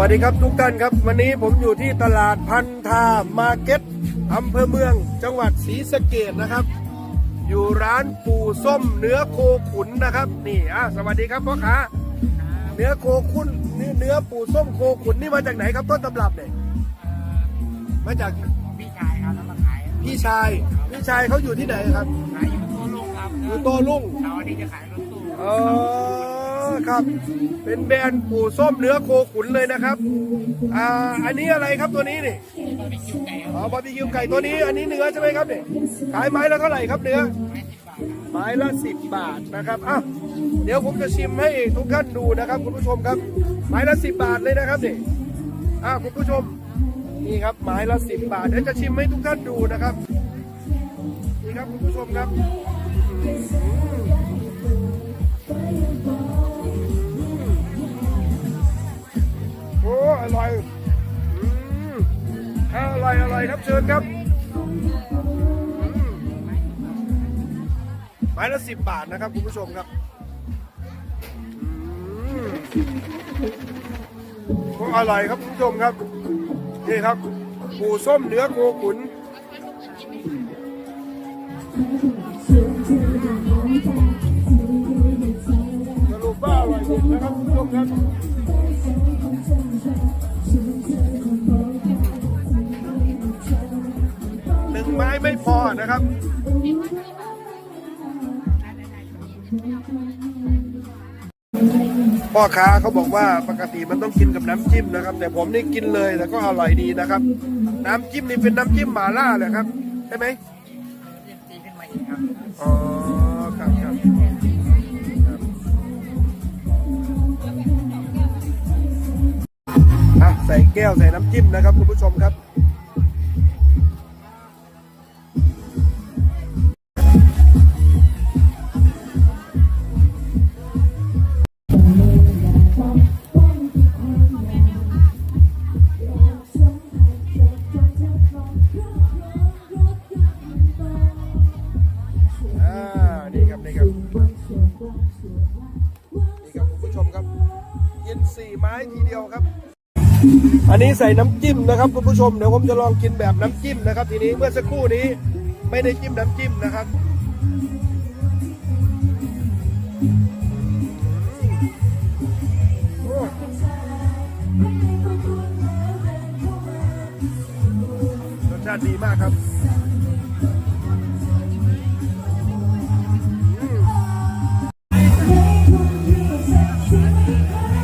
วัสดีครับทุกท่านครับ วันนี้ผมอยู่ที่ตลาดพันธามาร์เก็ตอำเภอเมือง จังหวัดศรีสะเกดนะครับ อยู่ร้านปู่ส้มเนื้อโคขุนนะครับนี่อะสวัสดีครับพ่อค้าเนื้อโคขุนเนื้อเนื้อปู่ส้มโคขุนนี่มาจากไหนครับต้นตำรับเนี่ยมาจากพี่ชายครับแล้วมาขายพี่ชายพี่ชายเขาอยู่ที่ไหนครับขายอยู่ทั่วโลกครับอยู่โตลุ่งเสาร์อาทิตย์จะขายรถตู้ เออครับ เป็นแบรนด์ปู่ส้มเนื้อโคขุนเลยนะครับ อ่า อันนี้อะไรครับตัวนี้นี่บาร์บีคิวไก่บอ๋อบาร์บีคิวไก่ตัวนี้ อันนี้เนื้อใช่ไหมครับเนี่ยขายไม้ละเท่าไหร่ครับเนื้อไม้สิบบาทครับไม้ละสิบบาทนะครับอะเดี๋ยวผมจะชิมให้ทุกท่านดูนะครับคุณผู้ชมครับ ไม้ละสิบบาทเลยนะครับนี่อะคุณผู้ชมนี่ครับไม้ละสิบบาทเดี๋ยวจะชิมให้ทุกท่านดูนะครับนี่ครับคุณผู้ชมครับ รับเชิญครับไม้ละสิบบาทนะครับคุณผู้ชมครับก็อร่อยครับคุณผู้ชมครับ นี่ครับปูส้มเนื้อโคขุนสรุปว่าอร่อยเด็ดนะครับคุณผู้ชมครับ ไม่พอนะครับ พ่อค้าเขาบอกว่าปกติมันต้องกินกับน้ำจิ้มนะครับ แต่ผมนี่กินเลยแต่ก็อร่อยดีนะครับ น้ำจิ้มนี่เป็นน้ำจิ้มหม่าล่าเลยครับ ใช่ไหมตีขึ้นมาอีกครับอ๋อครับครับครับอะใส่แก้วใส่น้ำจิ้มนะครับคุณผู้ชมครับ นี่ครับคุณผู้ชมครับกินสี่ไม้ทีเดียวครับ อันนี้ใส่น้ำจิ้มนะครับคุณผู้ชมเดี๋ยวผมจะลองกินแบบน้ำจิ้มนะครับ ทีนี้เมื่อสักครู่นี้ไม่ได้จิ้มน้ำจิ้มนะครับรสชาติดีมากครับ